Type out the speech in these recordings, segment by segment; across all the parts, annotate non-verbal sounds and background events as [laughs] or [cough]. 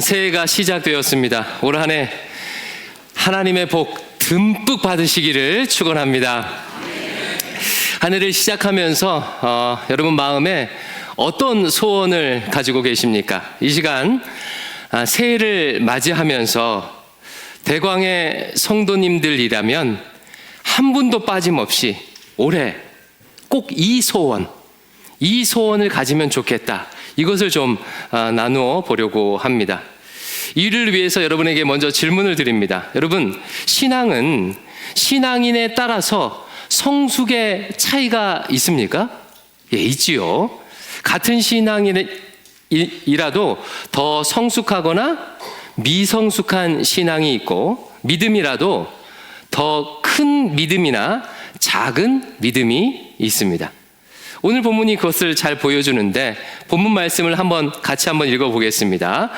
새해가 시작되었습니다. 올 한해 하나님의 복 듬뿍 받으시기를 축원합니다. 한 해를 시작하면서 어, 여러분 마음에 어떤 소원을 가지고 계십니까? 이 시간 아, 새해를 맞이하면서 대광의 성도님들이라면 한 분도 빠짐없이 올해 꼭 이 소원, 이 소원을 가지면 좋겠다. 이것을 좀 아, 나누어 보려고 합니다. 이를 위해서 여러분에게 먼저 질문을 드립니다. 여러분, 신앙은 신앙인에 따라서 성숙의 차이가 있습니까? 예, 있지요. 같은 신앙이라도 더 성숙하거나 미성숙한 신앙이 있고 믿음이라도 더 큰 믿음이나 작은 믿음이 있습니다. 오늘 본문이 그것을 잘 보여주는데 본문 말씀을 한번 같이 한번 읽어보겠습니다.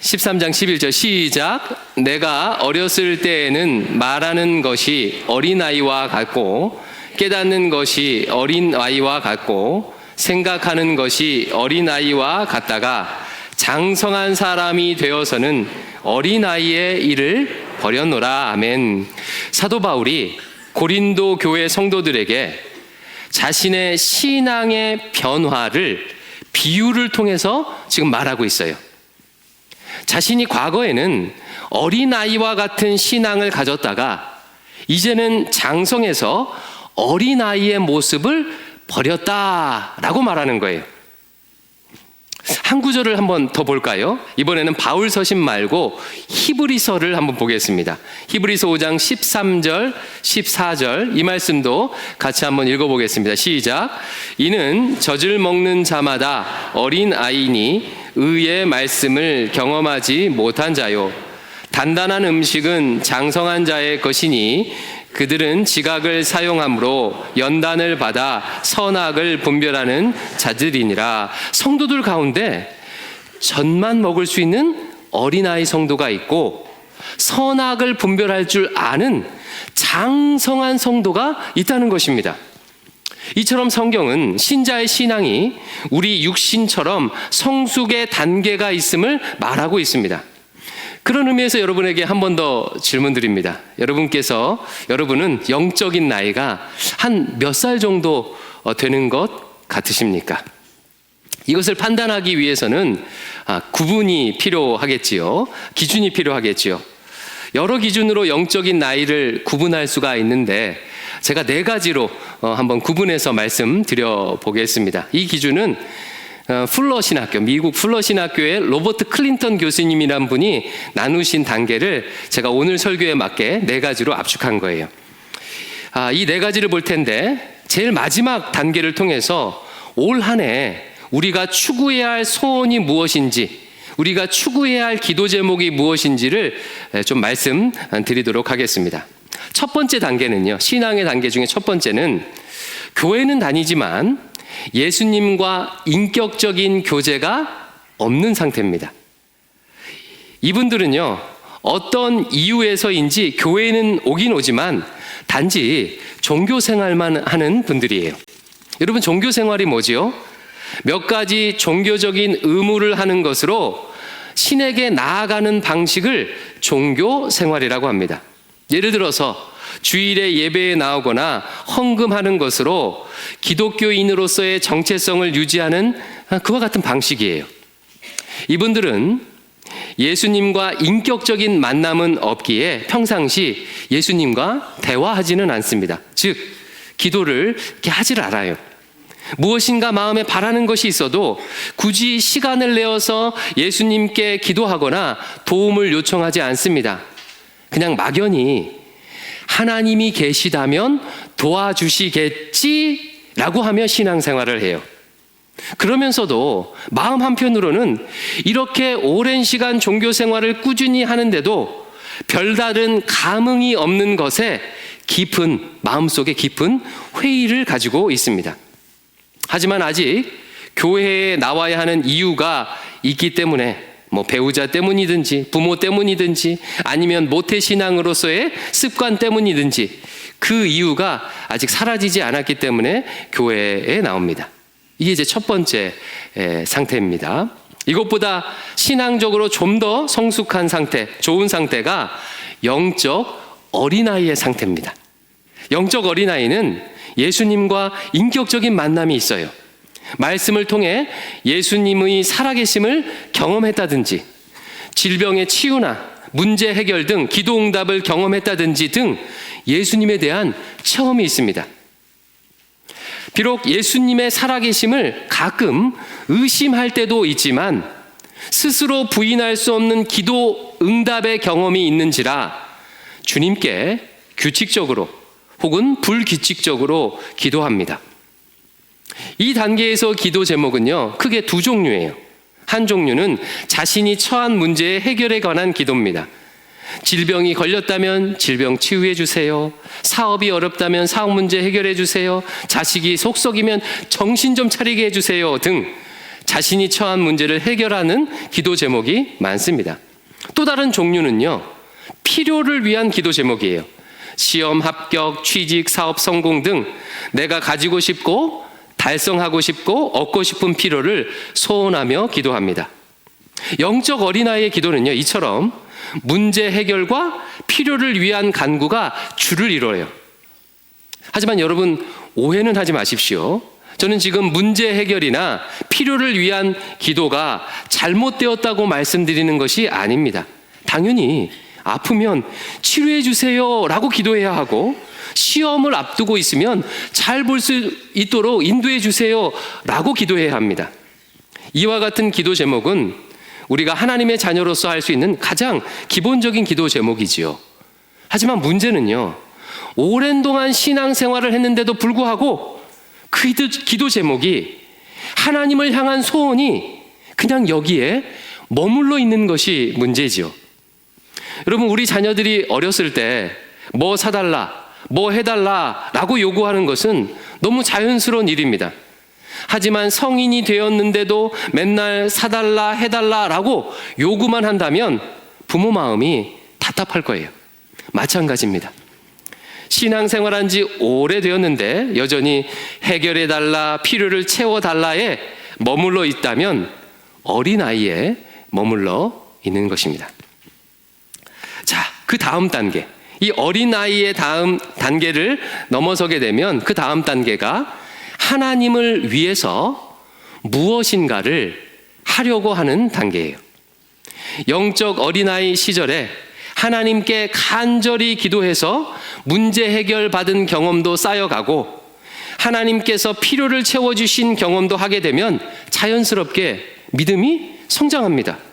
13장 11절 시작. 내가 어렸을 때에는 말하는 것이 어린아이와 같고 깨닫는 것이 어린아이와 같고 생각하는 것이 어린아이와 같다가 장성한 사람이 되어서는 어린아이의 일을 버렸노라. 아멘. 사도 바울이 고린도 교회 성도들에게 자신의 신앙의 변화를 비유를 통해서 지금 말하고 있어요. 자신이 과거에는 어린아이와 같은 신앙을 가졌다가 이제는 장성해서 어린아이의 모습을 버렸다라고 말하는 거예요. 한 구절을 한번 더 볼까요? 이번에는 바울 서신 말고 히브리서를 한번 보겠습니다. 히브리서 5장 13절, 14절 이 말씀도 같이 한번 읽어보겠습니다. 시작. 이는 젖을 먹는 자마다 어린 아이니 의의 말씀을 경험하지 못한 자요. 단단한 음식은 장성한 자의 것이니 그들은 지각을 사용함으로 연단을 받아 선악을 분별하는 자들이니라. 성도들 가운데 젖만 먹을 수 있는 어린아이 성도가 있고 선악을 분별할 줄 아는 장성한 성도가 있다는 것입니다. 이처럼 성경은 신자의 신앙이 우리 육신처럼 성숙의 단계가 있음을 말하고 있습니다. 그런 의미에서 여러분에게 한 번 더 질문 드립니다. 여러분께서, 여러분은 영적인 나이가 한 몇 살 정도 어, 되는 것 같으십니까? 이것을 판단하기 위해서는 아, 구분이 필요하겠지요. 기준이 필요하겠지요. 여러 기준으로 영적인 나이를 구분할 수가 있는데 제가 네 가지로 어, 한번 구분해서 말씀드려 보겠습니다. 이 기준은 어, 풀러 신학교, 미국 풀러 신학교의 로버트 클린턴 교수님이란 분이 나누신 단계를 제가 오늘 설교에 맞게 네 가지로 압축한 거예요. 아, 이 네 가지를 볼 텐데 제일 마지막 단계를 통해서 올 한 해 우리가 추구해야 할 소원이 무엇인지 우리가 추구해야 할 기도 제목이 무엇인지를 좀 말씀드리도록 하겠습니다. 첫 번째 단계는요, 신앙의 단계 중에 첫 번째는 교회는 다니지만 예수님과 인격적인 교제가 없는 상태입니다. 이분들은요, 어떤 이유에서인지 교회는 오긴 오지만 단지 종교 생활만 하는 분들이에요. 여러분, 종교 생활이 뭐지요? 몇 가지 종교적인 의무를 하는 것으로 신에게 나아가는 방식을 종교 생활이라고 합니다. 예를 들어서 주일에 예배에 나오거나 헌금하는 것으로 기독교인으로서의 정체성을 유지하는 그와 같은 방식이에요. 이분들은 예수님과 인격적인 만남은 없기에 평상시 예수님과 대화하지는 않습니다. 즉, 기도를 이렇게 하질 않아요. 무엇인가 마음에 바라는 것이 있어도 굳이 시간을 내어서 예수님께 기도하거나 도움을 요청하지 않습니다. 그냥 막연히 하나님이 계시다면 도와주시겠지라고 하며 신앙생활을 해요. 그러면서도 마음 한편으로는 이렇게 오랜 시간 종교 생활을 꾸준히 하는데도 별다른 감흥이 없는 것에 깊은 마음속에 깊은 회의를 가지고 있습니다. 하지만 아직 교회에 나와야 하는 이유가 있기 때문에 뭐 배우자 때문이든지 부모 때문이든지 아니면 모태 신앙으로서의 습관 때문이든지 그 이유가 아직 사라지지 않았기 때문에 교회에 나옵니다. 이게 이제 첫 번째 상태입니다. 이것보다 신앙적으로 좀 더 성숙한 상태, 좋은 상태가 영적 어린아이의 상태입니다. 영적 어린아이는 예수님과 인격적인 만남이 있어요. 말씀을 통해 예수님의 살아계심을 경험했다든지, 질병의 치유나 문제 해결 등 기도 응답을 경험했다든지 등 예수님에 대한 체험이 있습니다. 비록 예수님의 살아계심을 가끔 의심할 때도 있지만 스스로 부인할 수 없는 기도 응답의 경험이 있는지라 주님께 규칙적으로 혹은 불규칙적으로 기도합니다. 이 단계에서 기도 제목은요, 크게 두 종류예요. 한 종류는 자신이 처한 문제의 해결에 관한 기도입니다. 질병이 걸렸다면 질병 치유해 주세요. 사업이 어렵다면 사업 문제 해결해 주세요. 자식이 속썩이면 정신 좀 차리게 해 주세요. 등 자신이 처한 문제를 해결하는 기도 제목이 많습니다. 또 다른 종류는요. 필요를 위한 기도 제목이에요. 시험 합격, 취직, 사업 성공 등 내가 가지고 싶고 달성하고 싶고 얻고 싶은 필요를 소원하며 기도합니다. 영적 어린아이의 기도는요, 이처럼 문제 해결과 필요를 위한 간구가 주를 이뤄요. 하지만 여러분, 오해는 하지 마십시오. 저는 지금 문제 해결이나 필요를 위한 기도가 잘못되었다고 말씀드리는 것이 아닙니다. 당연히 아프면 치료해 주세요 라고 기도해야 하고 시험을 앞두고 있으면 잘 볼 수 있도록 인도해 주세요 라고 기도해야 합니다. 이와 같은 기도 제목은 우리가 하나님의 자녀로서 할 수 있는 가장 기본적인 기도 제목이지요. 하지만 문제는요, 오랜 동안 신앙 생활을 했는데도 불구하고 그 기도 제목이 하나님을 향한 소원이 그냥 여기에 머물러 있는 것이 문제지요. 여러분, 우리 자녀들이 어렸을 때 뭐 사달라, 뭐 해달라 라고 요구하는 것은 너무 자연스러운 일입니다. 하지만 성인이 되었는데도 맨날 사달라, 해달라 라고 요구만 한다면 부모 마음이 답답할 거예요. 마찬가지입니다. 신앙생활한 지 오래되었는데 여전히 해결해달라, 필요를 채워달라에 머물러 있다면 어린아이에 머물러 있는 것입니다. 자, 그 다음 단계. 이 어린아이의 다음 단계를 넘어서게 되면 그 다음 단계가 하나님을 위해서 무엇인가를 하려고 하는 단계예요. 영적 어린아이 시절에 하나님께 간절히 기도해서 문제 해결 받은 경험도 쌓여가고 하나님께서 필요를 채워주신 경험도 하게 되면 자연스럽게 믿음이 성장합니다.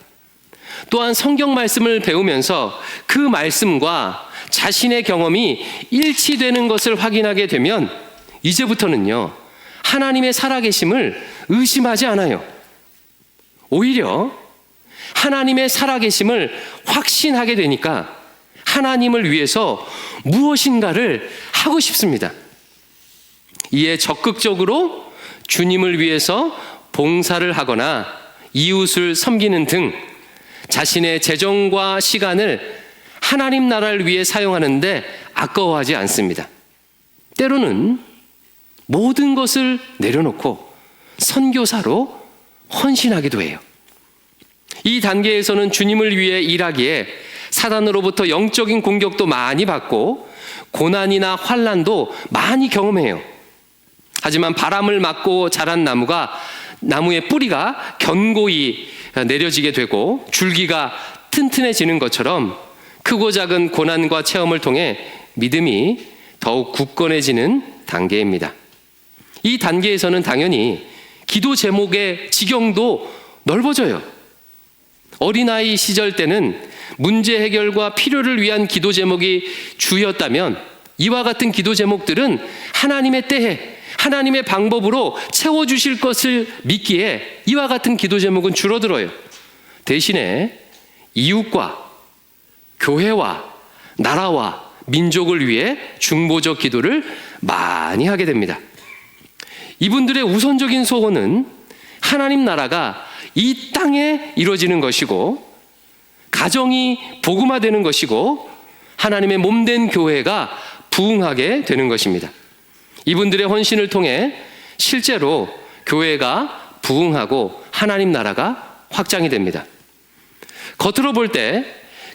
또한 성경 말씀을 배우면서 그 말씀과 자신의 경험이 일치되는 것을 확인하게 되면 이제부터는요, 하나님의 살아계심을 의심하지 않아요. 오히려 하나님의 살아계심을 확신하게 되니까 하나님을 위해서 무엇인가를 하고 싶습니다. 이에 적극적으로 주님을 위해서 봉사를 하거나 이웃을 섬기는 등 자신의 재정과 시간을 하나님 나라를 위해 사용하는데 아까워하지 않습니다. 때로는 모든 것을 내려놓고 선교사로 헌신하기도 해요. 이 단계에서는 주님을 위해 일하기에 사단으로부터 영적인 공격도 많이 받고 고난이나 환란도 많이 경험해요. 하지만 바람을 맞고 자란 나무가 나무의 뿌리가 견고히 내려지게 되고 줄기가 튼튼해지는 것처럼 크고 작은 고난과 체험을 통해 믿음이 더욱 굳건해지는 단계입니다. 이 단계에서는 당연히 기도 제목의 지경도 넓어져요. 어린아이 시절 때는 문제 해결과 필요를 위한 기도 제목이 주였다면 이와 같은 기도 제목들은 하나님의 때에 하나님의 방법으로 채워주실 것을 믿기에 이와 같은 기도 제목은 줄어들어요. 대신에 이웃과 교회와 나라와 민족을 위해 중보적 기도를 많이 하게 됩니다. 이분들의 우선적인 소원은 하나님 나라가 이 땅에 이루어지는 것이고 가정이 복음화되는 것이고 하나님의 몸된 교회가 부흥하게 되는 것입니다. 이분들의 헌신을 통해 실제로 교회가 부흥하고 하나님 나라가 확장이 됩니다. 겉으로 볼 때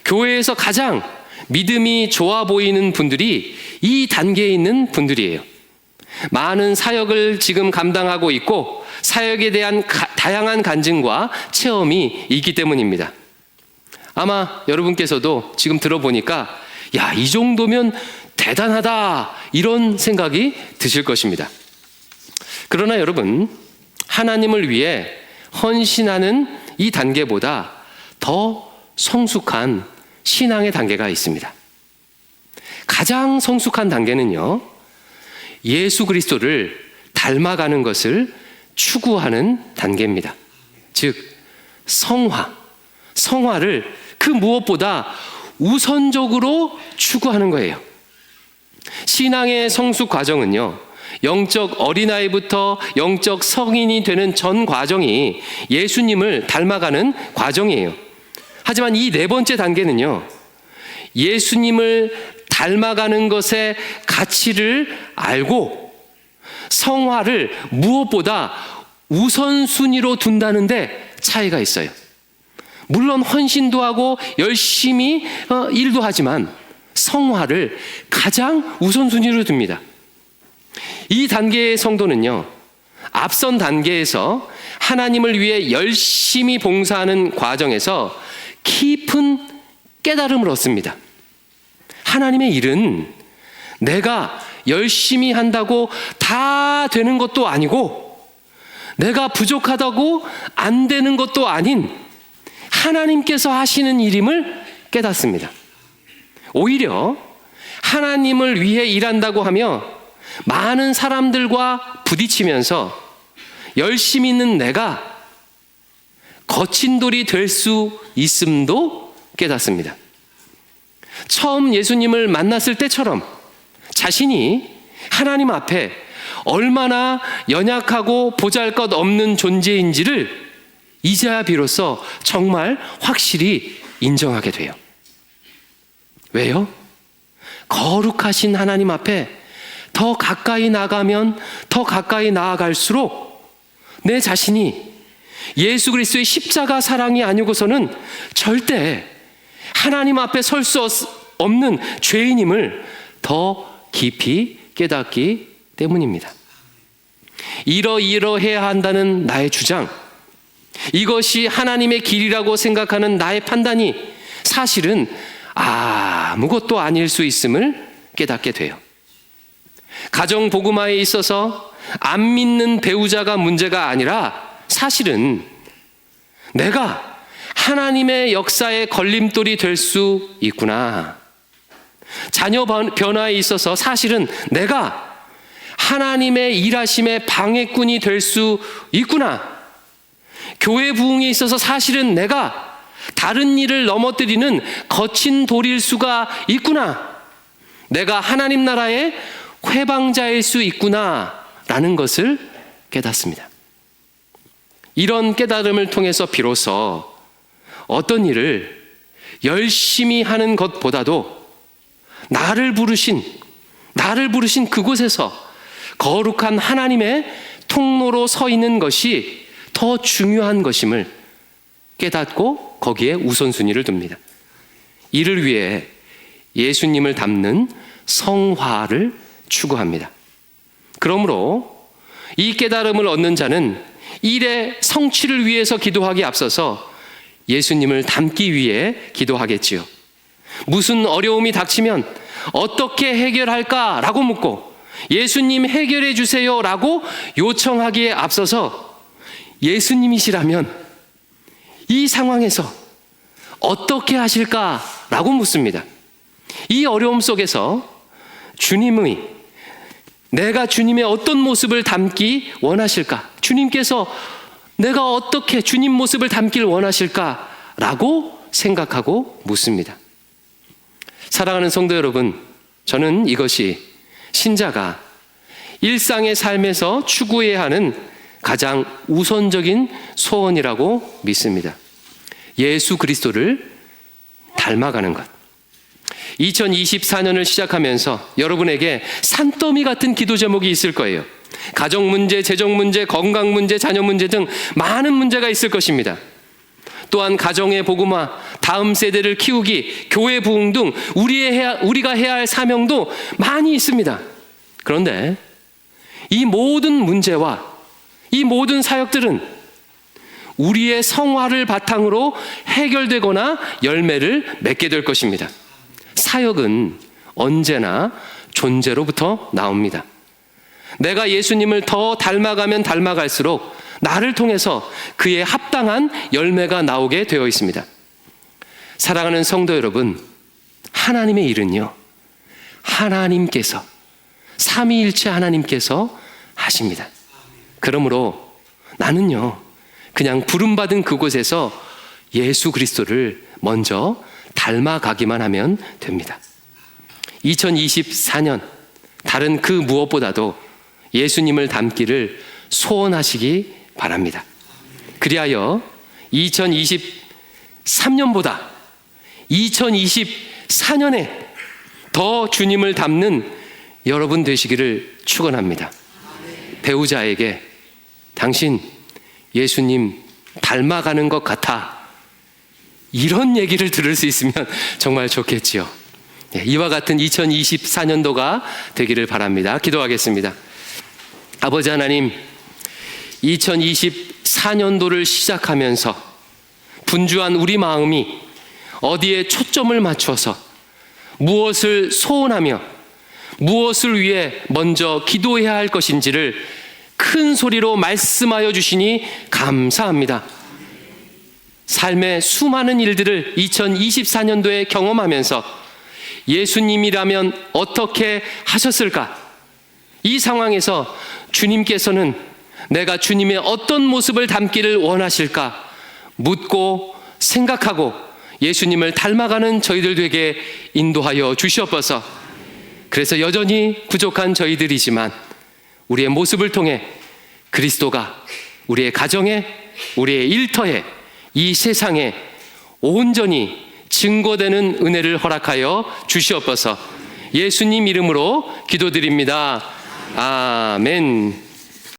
교회에서 가장 믿음이 좋아 보이는 분들이 이 단계에 있는 분들이에요. 많은 사역을 지금 감당하고 있고 사역에 대한 가, 다양한 간증과 체험이 있기 때문입니다. 아마 여러분께서도 지금 들어보니까 야, 이 정도면 대단하다 이런 생각이 드실 것입니다. 그러나 여러분, 하나님을 위해 헌신하는 이 단계보다 더 성숙한 신앙의 단계가 있습니다. 가장 성숙한 단계는요, 예수 그리스도를 닮아가는 것을 추구하는 단계입니다. 즉, 성화. 성화를 그 무엇보다 우선적으로 추구하는 거예요. 신앙의 성숙 과정은요, 영적 어린아이부터 영적 성인이 되는 전 과정이 예수님을 닮아가는 과정이에요. 하지만 이 네 번째 단계는요, 예수님을 닮아가는 것의 가치를 알고 성화를 무엇보다 우선순위로 둔다는데 차이가 있어요. 물론 헌신도 하고 열심히 어, 일도 하지만 성화를 가장 우선순위로 둡니다. 이 단계의 성도는요, 앞선 단계에서 하나님을 위해 열심히 봉사하는 과정에서 깊은 깨달음을 얻습니다. 하나님의 일은 내가 열심히 한다고 다 되는 것도 아니고, 내가 부족하다고 안 되는 것도 아닌 하나님께서 하시는 일임을 깨닫습니다. 오히려 하나님을 위해 일한다고 하며 많은 사람들과 부딪히면서 열심히 있는 내가 거친 돌이 될 수 있음도 깨닫습니다. 처음 예수님을 만났을 때처럼 자신이 하나님 앞에 얼마나 연약하고 보잘 것 없는 존재인지를 이제야 비로소 정말 확실히 인정하게 돼요. 왜요? 거룩하신 하나님 앞에 더 가까이 나가면 더 가까이 나아갈수록 내 자신이 예수 그리스도의 십자가 사랑이 아니고서는 절대 하나님 앞에 설 수 없는 죄인임을 더 깊이 깨닫기 때문입니다. 이러이러해야 한다는 나의 주장, 이것이 하나님의 길이라고 생각하는 나의 판단이 사실은 아 무것도 아닐 수 있음을 깨닫게 돼요. 가정 복음화에 있어서 안 믿는 배우자가 문제가 아니라 사실은 내가 하나님의 역사의 걸림돌이 될 수 있구나. 자녀 변화에 있어서 사실은 내가 하나님의 일하심의 방해꾼이 될 수 있구나. 교회 부흥에 있어서 사실은 내가 다른 일을 넘어뜨리는 거친 돌일 수가 있구나. 내가 하나님 나라의 회방자일 수 있구나. 라는 것을 깨닫습니다. 이런 깨달음을 통해서 비로소 어떤 일을 열심히 하는 것보다도 나를 부르신, 나를 부르신 그곳에서 거룩한 하나님의 통로로 서 있는 것이 더 중요한 것임을 깨닫고 거기에 우선순위를 둡니다. 이를 위해 예수님을 담는 성화를 추구합니다. 그러므로 이 깨달음을 얻는 자는 일의 성취를 위해서 기도하기 앞서서 예수님을 닮기 위해 기도하겠지요. 무슨 어려움이 닥치면 어떻게 해결할까라고 묻고 예수님 해결해 주세요라고 요청하기에 앞서서 예수님이시라면 이 상황에서 어떻게 하실까라고 묻습니다. 이 어려움 속에서 주님의 내가 주님의 어떤 모습을 담기 원하실까? 주님께서 내가 어떻게 주님 모습을 담길 원하실까 라고 생각하고 묻습니다. 사랑하는 성도 여러분, 저는 이것이 신자가 일상의 삶에서 추구해야 하는 가장 우선적인 소원이라고 믿습니다. 예수 그리스도를 닮아가는 것. 2024년을 시작하면서 여러분에게 산더미 같은 기도 제목이 있을 거예요. 가정 문제, 재정 문제, 건강 문제, 자녀 문제 등 많은 문제가 있을 것입니다. 또한 가정의 복음화, 다음 세대를 키우기, 교회 부흥 등 우리의 해야, 우리가 해야 할 사명도 많이 있습니다. 그런데 이 모든 문제와 이 모든 사역들은 우리의 성화를 바탕으로 해결되거나 열매를 맺게 될 것입니다. 사역은 언제나 존재로부터 나옵니다. 내가 예수님을 더 닮아가면 닮아갈수록 나를 통해서 그에 합당한 열매가 나오게 되어 있습니다. 사랑하는 성도 여러분, 하나님의 일은요, 하나님께서, 삼위일체 하나님께서 하십니다. 그러므로 나는요, 그냥 부름받은 그곳에서 예수 그리스도를 먼저 닮아가기만 하면 됩니다. 2024년, 다른 그 무엇보다도 예수님을 닮기를 소원하시기 바랍니다. 그리하여 2023년보다 2024년에 더 주님을 닮는 여러분 되시기를 축원합니다. 배우자에게 당신 예수님 닮아가는 것 같아. 이런 얘기를 들을 수 있으면 [laughs] 정말 좋겠지요. 네, 이와 같은 2024년도가 되기를 바랍니다. 기도하겠습니다. 아버지 하나님, 2024년도를 시작하면서 분주한 우리 마음이 어디에 초점을 맞춰서 무엇을 소원하며 무엇을 위해 먼저 기도해야 할 것인지를 큰 소리로 말씀하여 주시니 감사합니다. 삶의 수많은 일들을 2024년도에 경험하면서 예수님이라면 어떻게 하셨을까? 이 상황에서 주님께서는 내가 주님의 어떤 모습을 담기를 원하실까? 묻고 생각하고 예수님을 닮아가는 저희들 되게 인도하여 주시옵소서. 그래서 여전히 부족한 저희들이지만 우리의 모습을 통해 그리스도가 우리의 가정에, 우리의 일터에, 이 세상에 온전히 증거되는 은혜를 허락하여 주시옵소서. 예수님 이름으로 기도드립니다. 아멘.